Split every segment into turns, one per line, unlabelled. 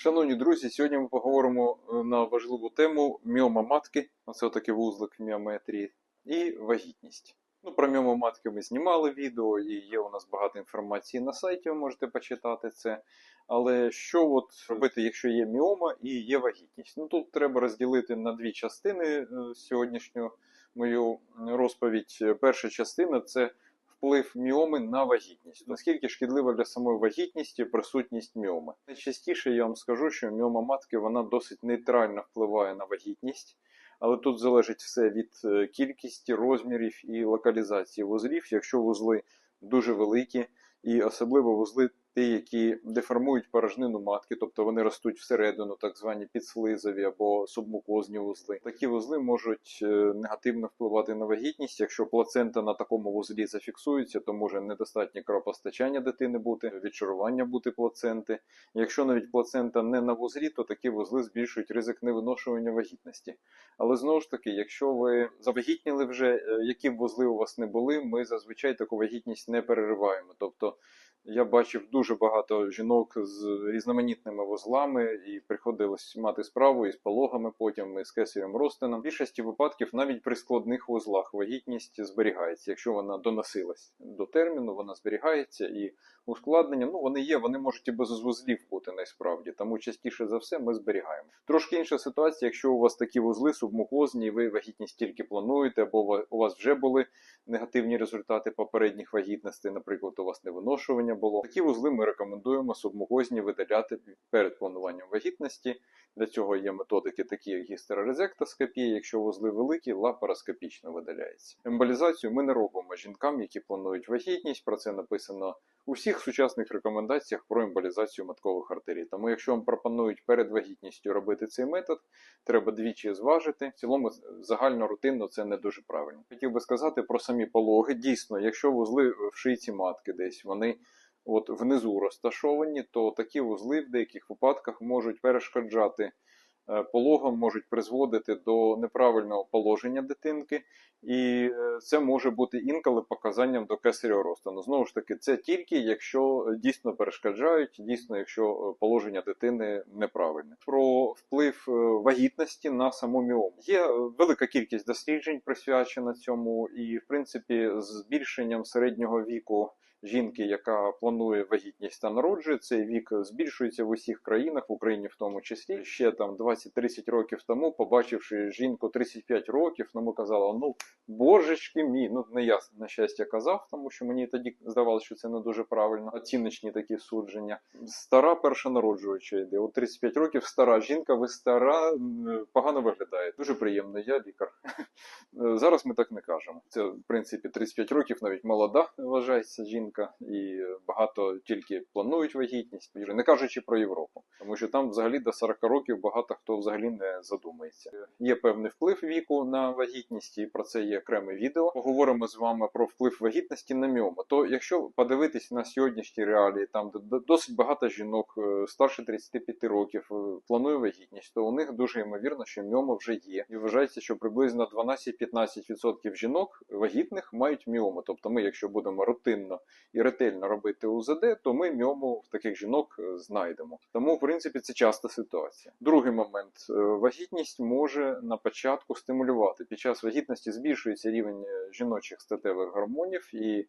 Шановні друзі, сьогодні ми поговоримо е, на важливу тему міома матки, оце такий вузлик в міометрії, і вагітність. Ну, про міому матки ми знімали відео, і є у нас багато інформації на сайті, ви можете почитати це. Але що от робити, якщо є міома і є вагітність? Ну тут треба розділити на дві частини е, сьогоднішню мою розповідь. Перша частина це вплив міоми на вагітність. Наскільки шкідлива для самої вагітності присутність міоми? Найчастіше я вам скажу, що міома матки вона досить нейтрально впливає на вагітність. Але тут залежить все від е, кількості, розмірів і локалізації вузлів. Якщо вузли дуже великі, і особливо вузли ті, які деформують порожнину матки, тобто вони ростуть всередину, так звані підслизові або субмукозні вузли. Такі вузли можуть е, негативно впливати на вагітність. Якщо плацента на такому вузлі зафіксується, то може недостатнє кровопостачання дитини бути, відчарування бути плаценти. Якщо навіть плацента не на вузлі, то такі вузли збільшують ризик невиношування вагітності. Але знову ж таки, якщо ви завагітніли вже, е, які б вузли у вас не були, ми зазвичай таку вагітність не перериваємо. Тобто я бачив дуже багато жінок з різноманітними вузлами, і приходилось мати справу із пологами, потім з кесарем розтином. В більшості випадків навіть при складних вузлах вагітність зберігається. Якщо вона доносилась до терміну, вона зберігається і ускладнення. Ну вони є, вони можуть і без вузлів бути насправді. Тому частіше за все ми зберігаємо. Трошки інша ситуація, якщо у вас такі вузли субмукозні, і ви вагітність тільки плануєте, або у вас вже були негативні результати попередніх вагітностей, наприклад, у вас невиношування було. Такі вузли ми рекомендуємо субмукозні видаляти перед плануванням вагітності. Для цього є методики, такі як гістерорезектоскопія. Якщо вузли великі, лапароскопічно видаляється. Емболізацію ми не робимо жінкам, які планують вагітність. Про це написано у всіх сучасних рекомендаціях про емболізацію маткових артерій. Тому, якщо вам пропонують перед вагітністю робити цей метод, треба двічі зважити. В цілому загально рутинно це не дуже правильно. Хотів би сказати про самі пологи. Дійсно, якщо вузли в шийці матки десь вони от внизу розташовані, то такі вузли в деяких випадках можуть перешкоджати е, пологам, можуть призводити до неправильного положення дитинки, і е, це може бути інколи показанням до кесарього розтину. Знову ж таки, це тільки якщо дійсно перешкоджають, дійсно, якщо е, положення дитини неправильне. Про вплив вагітності на саму міому. Є велика кількість досліджень присвячена цьому, і в принципі, збільшенням середнього віку жінки, яка планує вагітність та народжує, цей вік збільшується в усіх країнах, в Україні в тому числі. Ще там 20-30 років тому, побачивши жінку 35 років, ну ми казали, ну божечки мій. Ну не я на щастя казав, тому що мені тоді здавалося, що це не дуже правильно. Оціночні такі судження. Стара перша народжуюча йде. От 35 років стара жінка, ви стара, погано виглядає. Дуже приємно, я лікар. Зараз ми так не кажемо. Це в принципі 35 років, навіть молода вважається жінка жінка, і багато тільки планують вагітність, не кажучи про Європу, тому що там взагалі до 40 років багато хто взагалі не задумається. Є певний вплив віку на вагітність, і про це є окреме відео. Поговоримо з вами про вплив вагітності на міому. То якщо подивитись на сьогоднішні реалії, там досить багато жінок е, старше 35 років е, планує вагітність, то у них дуже ймовірно, що міома вже є, і вважається, що приблизно 12-15% жінок вагітних мають міому. Тобто, ми, якщо будемо рутинно і ретельно робити УЗД, то ми мьому в таких жінок е, знайдемо. Тому, в принципі, це часта ситуація. Другий момент: е, вагітність може на початку стимулювати. Під час вагітності збільшується рівень е, жіночих статевих гормонів і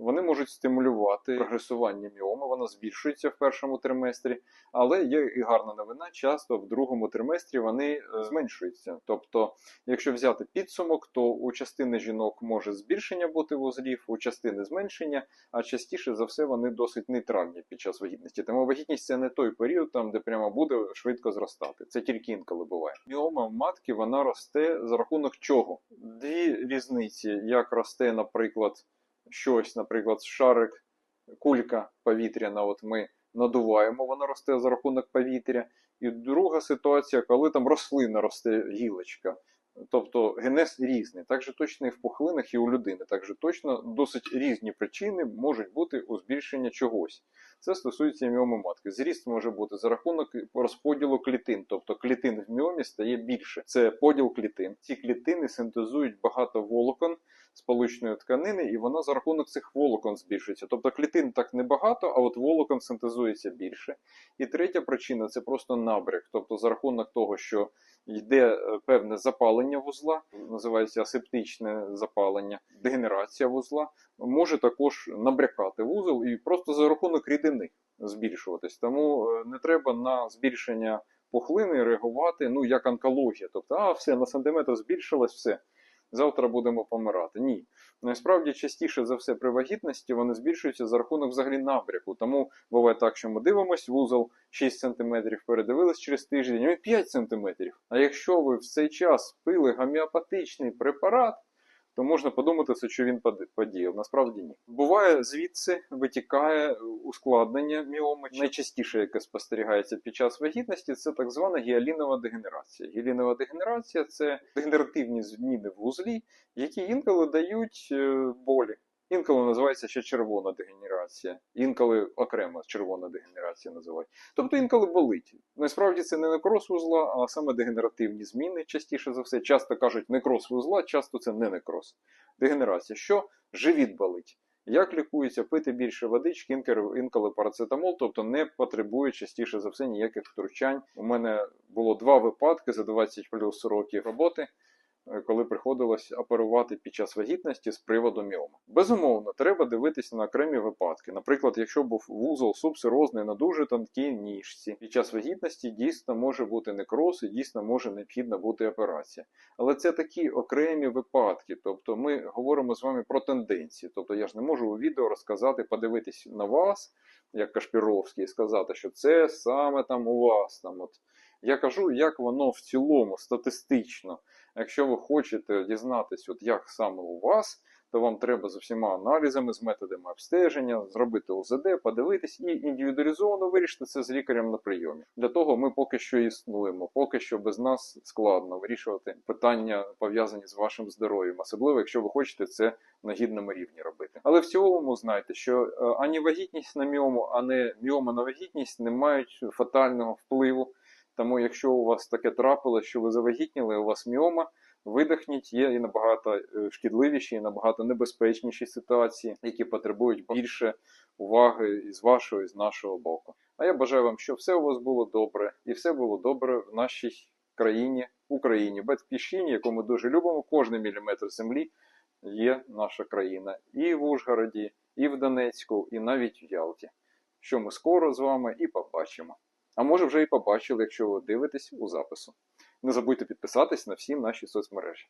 вони можуть стимулювати прогресування міоми, вона збільшується в першому триместрі, але є і гарна новина. Часто в другому триместрі вони е, зменшуються. Тобто, якщо взяти підсумок, то у частини жінок може збільшення бути вузлів, у частини зменшення, а частіше за все вони досить нейтральні під час вагітності. Тому вагітність це не той період, там де прямо буде швидко зростати. Це тільки інколи буває. Міома матки вона росте за рахунок чого? Дві різниці, як росте, наприклад щось, наприклад, шарик, кулька повітряна, от ми надуваємо, вона росте за рахунок повітря. І друга ситуація, коли там рослина росте гілочка. Тобто генез різний. Так же точно і в пухлинах, і у людини. Так точно досить різні причини можуть бути у збільшення чогось. Це стосується міоми матки. Зріст може бути за рахунок розподілу клітин, тобто клітин в міомі стає більше. Це поділ клітин. Ці клітини синтезують багато волокон сполучної тканини, і вона за рахунок цих волокон збільшується. Тобто клітин так небагато, а от волокон синтезується більше. І третя причина це просто набряк. Тобто за рахунок того, що йде е, певне запалення вузла, називається асептичне запалення, дегенерація вузла, може також набрякати вузол і просто за рахунок рідини збільшуватись. Тому е, не треба на збільшення пухлини реагувати, ну як онкологія. Тобто, а все на сантиметр збільшилось, все. Завтра будемо помирати. Ні. Насправді частіше за все при вагітності вони збільшуються за рахунок взагалі набряку. Тому буває так, що ми дивимось, вузол 6 см, передивились через тиждень, він 5 см. А якщо ви в цей час пили гомеопатичний препарат, то можна подумати, що він подіяв. Насправді ні. Буває звідси витікає ускладнення міоми. Найчастіше, яке спостерігається під час вагітності, це так звана гіалінова дегенерація. Гіалінова дегенерація це дегенеративні зміни в вузлі, які інколи дають е, болі. Інколи називається ще червона дегенерація, інколи окремо червона дегенерація називають. Тобто інколи болить. Насправді це не некроз вузла, а саме дегенеративні зміни, частіше за все. Часто кажуть некроз вузла, часто це не некроз. Дегенерація. Що? Живіт болить. Як лікується, пити більше водички, інколи- парацетамол, тобто не потребує частіше за все ніяких втручань. У мене було два випадки за 20 плюс років роботи, коли приходилось оперувати під час вагітності з приводу міоми. Безумовно, треба дивитися на окремі випадки. Наприклад, якщо був вузол субсирозний на дуже тонкій ніжці, під час вагітності дійсно може бути некроз і дійсно може необхідна бути операція. Але це такі окремі випадки. Тобто ми говоримо з вами про тенденції. Тобто я ж не можу у відео розказати, подивитись на вас, як Кашпіровський, і сказати, що це саме там у вас. Там от. Я кажу, як воно в цілому, статистично. Якщо ви хочете дізнатись, от як саме у вас, то вам треба з усіма аналізами, з методами обстеження, зробити ОЗД, подивитись і індивідуалізовано вирішити це з лікарем на прийомі. Для того ми поки що існуємо, поки що без нас складно вирішувати питання пов'язані з вашим здоров'ям, особливо якщо ви хочете це на гідному рівні робити. Але в цілому знайте, що е, ані вагітність на міому, ані міома на вагітність не мають фатального впливу. Тому, якщо у вас таке трапилось, що ви завагітніли, у вас міома, видихніть, є і набагато е, шкідливіші, і набагато небезпечніші ситуації, які потребують більше уваги і з вашого, і з нашого боку. А я бажаю вам, щоб все у вас було добре, і все було добре в нашій країні, Україні, батьківщині, яку ми дуже любимо. Кожний міліметр землі є наша країна і в Ужгороді, і в Донецьку, і навіть в Ялті. Що ми скоро з вами і побачимо. А може вже і побачили, якщо ви дивитесь у запису. Не забудьте підписатись на всі наші соцмережі.